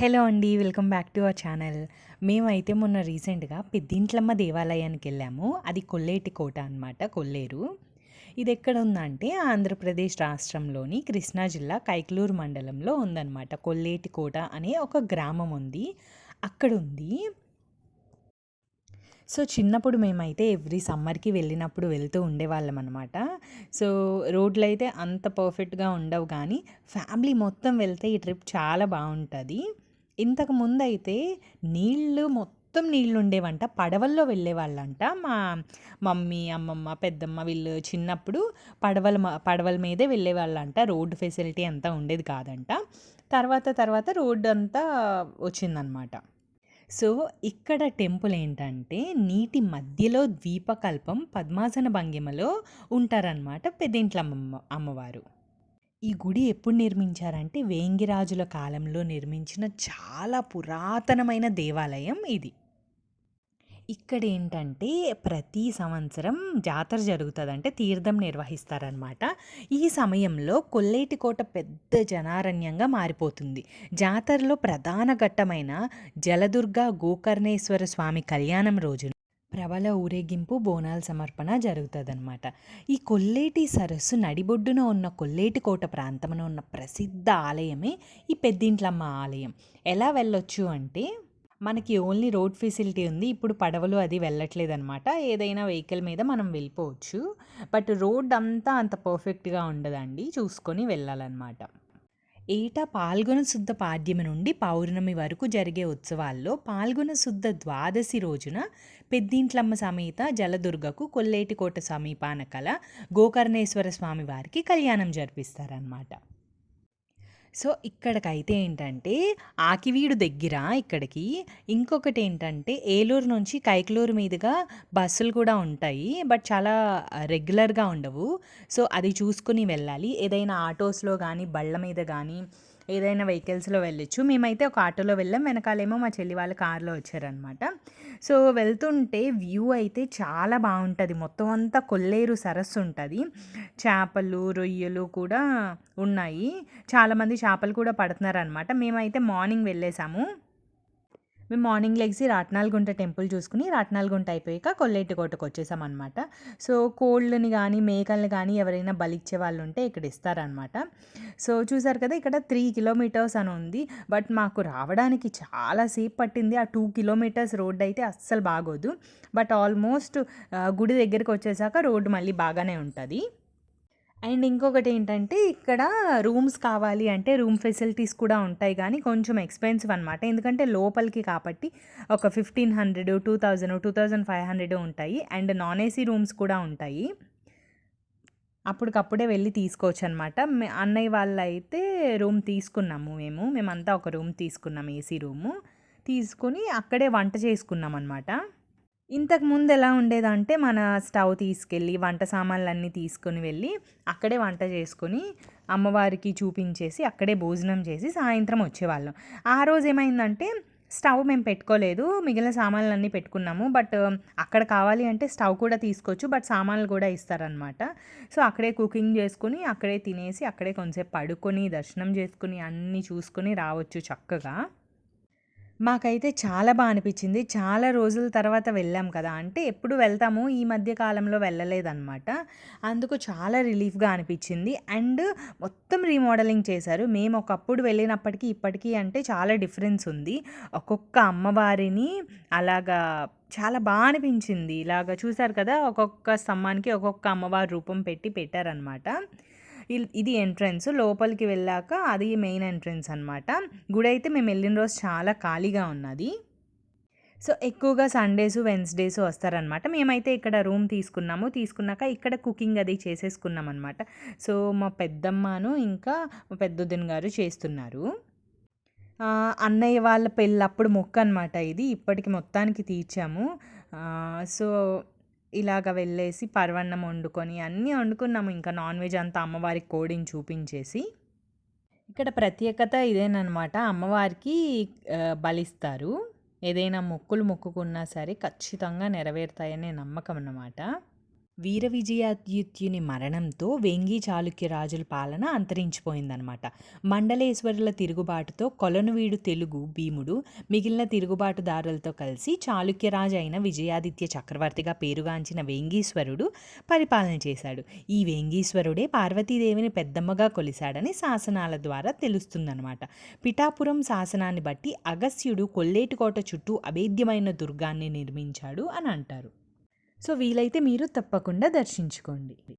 Hello అండి welcome back to our channel. మేమైతే మొన్న రీసెంట్గా పెద్దింట్లమ్మ దేవాలయానికి వెళ్ళాము. అది కొల్లేటి కోట అనమాట కొల్లేరు. ఇది ఎక్కడ ఉందంటే ఆంధ్రప్రదేశ్ రాష్ట్రంలోని కృష్ణా జిల్లా కైకలూరు మండలంలో ఉందన్నమాట. కొల్లేటి కోట అనే ఒక గ్రామం ఉంది. అక్కడ ఉంది. సో చిన్నప్పుడు మేమైతే ఎవ్రీ సమ్మర్కి వెళ్ళినప్పుడు వెళ్తూ ఉండేవాళ్ళం అనమాట సో రోడ్లు అయితే అంత పర్ఫెక్ట్గా ఉండవు కానీ ఫ్యామిలీ మొత్తం వెళ్తే ఈ ట్రిప్ చాలా బాగుంటుంది. ఇంతకు ముందైతే అయితే నీళ్ళు మొత్తం నీళ్ళు ఉండేవంట పడవల్లో వెళ్ళేవాళ్ళంట. మా మమ్మీ అమ్మమ్మ పెద్దమ్మ వీళ్ళు చిన్నప్పుడు పడవల పడవల మీదే వెళ్ళేవాళ్ళంట. రోడ్డు ఫెసిలిటీ అంతా ఉండేది కాదంట. తర్వాత తర్వాత రోడ్డు అంతా వచ్చిందనమాట. సో ఇక్కడ టెంపుల్ ఏంటంటే నీటి మధ్యలో ద్వీపకల్పం పద్మాసన భంగిమలో ఉంటారనమాట పెద్దింట్లమ్మ అమ్మవారు. ఈ గుడి ఎప్పుడు నిర్మించారంటే వేంగిరాజుల కాలంలో నిర్మించిన చాలా పురాతనమైన దేవాలయం ఇది. ఇక్కడ ఏంటంటే ప్రతి సంవత్సరం జాతర జరుగుతుందంటే తీర్థం నిర్వహిస్తారనమాట ఈ సమయంలో కొల్లేటికోట పెద్ద జనారణ్యంగా మారిపోతుంది. జాతరలో ప్రధాన ఘట్టమైన జలదుర్గ గోకర్ణేశ్వర స్వామి కళ్యాణం రోజున ప్రబల ఊరేగింపు బోనాల సమర్పణ జరుగుతుందన్నమాట. ఈ కొల్లేటి సరస్సు నడిబొడ్డున ఉన్న కొల్లేటి కోట ప్రాంతంలో ఉన్న ప్రసిద్ధ ఆలయమే ఈ పెద్దింట్లమ్మ ఆలయం. ఎలా వెళ్ళొచ్చు అంటే మనకి ఓన్లీ రోడ్ ఫెసిలిటీ ఉంది. ఇప్పుడు పడవలు అది వెళ్ళట్లేదు అనమాట ఏదైనా వెహికల్ మీద మనం వెళ్ళిపోవచ్చు. బట్ రోడ్ అంతా అంత పర్ఫెక్ట్గా ఉండదండి. చూసుకొని వెళ్ళాలన్నమాట. ఏటా పాల్గొన శుద్ధ పాడ్యమి నుండి పౌర్ణమి వరకు జరిగే ఉత్సవాల్లో పాల్గొన శుద్ధ ద్వాదశి రోజున పెద్దింట్లమ్మ సమేత జలదుర్గకు కొల్లేటికోట సమీపాన కల గోకర్ణేశ్వర స్వామి వారికి కళ్యాణం జరిపిస్తారన్నమాట. సో ఇక్కడికైతే ఏంటంటే ఆకివీడు దగ్గర ఇక్కడికి ఇంకొకటి ఏంటంటే ఏలూరు నుంచి కైకలూరు మీదుగా బస్సులు కూడా ఉంటాయి. బట్ చాలా రెగ్యులర్గా ఉండవు. సో అది చూసుకుని వెళ్ళాలి. ఏదైనా ఆటోస్లో కానీ బళ్ళ మీద కానీ ఏదైనా వెహికల్స్లో వెళ్ళొచ్చు. మేమైతే ఒక ఆటోలో వెళ్ళాం. వెనకాలేమో మా చెల్లి వాళ్ళ కారులో వచ్చారనమాట సో వెళ్తుంటే వ్యూ అయితే చాలా బాగుంటుంది. మొత్తం అంతా కొల్లేరు సరస్సు ఉంటుంది. చేపలు రొయ్యలు కూడా ఉన్నాయి. చాలామంది చేపలు కూడా పడుతున్నారనమాట మేమైతే మార్నింగ్ వెళ్ళేసాము. మేము మార్నింగ్ లెగ్సి రాట్నాలగుంట టెంపుల్ చూసుకుని రాట్నాలగుంట అయిపోయాక కొల్లేటి కోటకు వచ్చేసామన్నమాట. సో కోళ్ళని కానీ మేకల్ని కానీ ఎవరైనా బలిచ్చే వాళ్ళు ఉంటే ఇక్కడ ఇస్తారనమాట సో చూసారు కదా ఇక్కడ త్రీ కిలోమీటర్స్ అని ఉంది. బట్ మాకు రావడానికి చాలా సేపు పట్టింది. ఆ టూ కిలోమీటర్స్ రోడ్ అయితే అస్సలు బాగోదు. బట్ ఆల్మోస్ట్ గుడి దగ్గరికి వచ్చేసాక రోడ్డు మళ్ళీ బాగానే ఉంటుంది. అండ్ ఇంకొకటి ఏంటంటే ఇక్కడ రూమ్స్ కావాలి అంటే రూమ్ ఫెసిలిటీస్ కూడా ఉంటాయి కానీ కొంచెం ఎక్స్పెన్సివ్ అనమాట ఎందుకంటే లోపలికి కాబట్టి ఒక fifteen hundred two thousand two thousand five hundred ఉంటాయి. అండ్ నాన్ ఏసీ రూమ్స్ కూడా ఉంటాయి. అప్పటికప్పుడే వెళ్ళి తీసుకోవచ్చు అనమాట అన్నయ్య వాళ్ళు అయితే రూమ్ తీసుకున్నాము మేము. మేమంతా ఒక రూమ్ తీసుకున్నాం ఏసీ రూము. తీసుకుని అక్కడే వంట చేసుకున్నాం అనమాట ఇంతకు ముందు ఎలా ఉండేదంటే మన స్టవ్ తీసుకెళ్ళి వంట సామాన్లన్నీ తీసుకొని వెళ్ళి అక్కడే వంట చేసుకొని అమ్మవారికి చూపించేసి అక్కడే భోజనం చేసి సాయంత్రం వచ్చేవాళ్ళం. ఆ రోజు ఏమైందంటే స్టవ్ మేము పెట్టుకోలేదు మిగిలిన సామాన్లు పెట్టుకున్నాము బట్ అక్కడ కావాలి అంటే స్టవ్ కూడా తీసుకోవచ్చు బట్ సామాన్లు కూడా ఇస్తారనమాట సో అక్కడే కుకింగ్ చేసుకుని అక్కడే తినేసి అక్కడే కొంచెంసేపు పడుకొని దర్శనం చేసుకుని అన్నీ చూసుకొని రావచ్చు చక్కగా. మాకైతే చాలా బాగా అనిపించింది చాలా రోజుల తర్వాత వెళ్ళాం కదా. అంటే ఎప్పుడు వెళ్తాము? ఈ మధ్య కాలంలో వెళ్ళలేదన్నమాట. అందుకు చాలా రిలీఫ్గా అనిపించింది అండ్ మొత్తం రీమోడలింగ్ చేశారు. మేము ఒకప్పుడు వెళ్ళినప్పటికీ ఇప్పటికీ అంటే చాలా డిఫరెన్స్ ఉంది. ఒక్కొక్క అమ్మవారిని అలాగా చాలా బాగా అనిపించింది. ఇలాగ చూసారు కదా? ఒక్కొక్క స్తంభానికి ఒక్కొక్క అమ్మవారి రూపం పెట్టి పెట్టారనమాట ఇది ఎంట్రన్స్. లోపలికి వెళ్ళాక అది మెయిన్ ఎంట్రన్స్ అనమాట గుడి అయితే మేము వెళ్ళిన రోజు చాలా ఖాళీగా ఉన్నది. సో ఎక్కువగా సండేస్ వెన్స్డేస్ వస్తారనమాట మేమైతే ఇక్కడ రూమ్ తీసుకున్నాము. తీసుకున్నాక ఇక్కడ కుకింగ్ అది చేసేసుకున్నాం అనమాట సో మా పెద్దమ్మను ఇంకా మా పెద్దొద్దిన గారు చేస్తున్నారు. అన్నయ్య వాళ్ళ పెళ్ళప్పుడు మొక్క అనమాట ఇది. ఇప్పటికి మొత్తానికి తీర్చాము. సో ఇలాగ వెళ్ళేసి పరవన్నం వండుకొని అన్నీ వండుకున్నాము. ఇంకా నాన్ వెజ్ అంతా అమ్మవారికి కోడిని చూపించేసి. ఇక్కడ ప్రత్యేకత ఇదేనమాట అమ్మవారికి బలిస్తారు. ఏదైనా మొక్కులు మొక్కుకున్నా సరే ఖచ్చితంగా నెరవేరుతాయనే నమ్మకం అన్నమాట. వీర విజయాదిత్యుని మరణంతో వేంగి చాళుక్య రాజుల పాలన అంతరించిపోయిందనమాట మండలేశ్వరుల తిరుగుబాటుతో కొలనువీడు తెలుగు భీముడు మిగిలిన తిరుగుబాటుదారులతో కలిసి చాళుక్యరాజు అయిన విజయాదిత్య చక్రవర్తిగా పేరుగాంచిన వేంగీశ్వరుడు పరిపాలన చేశాడు. ఈ వేంగీశ్వరుడే పార్వతీదేవిని పెద్దమ్మగా కొలిశాడని శాసనాల ద్వారా తెలుస్తుందన్నమాట. పిఠాపురం శాసనాన్ని బట్టి అగస్త్యుడు కొల్లేటికోట చుట్టూ అభేద్యమైన దుర్గాన్ని నిర్మించాడు అని అంటారు. సో వీలైతే మీరు తప్పకుండా దర్శించుకోండి.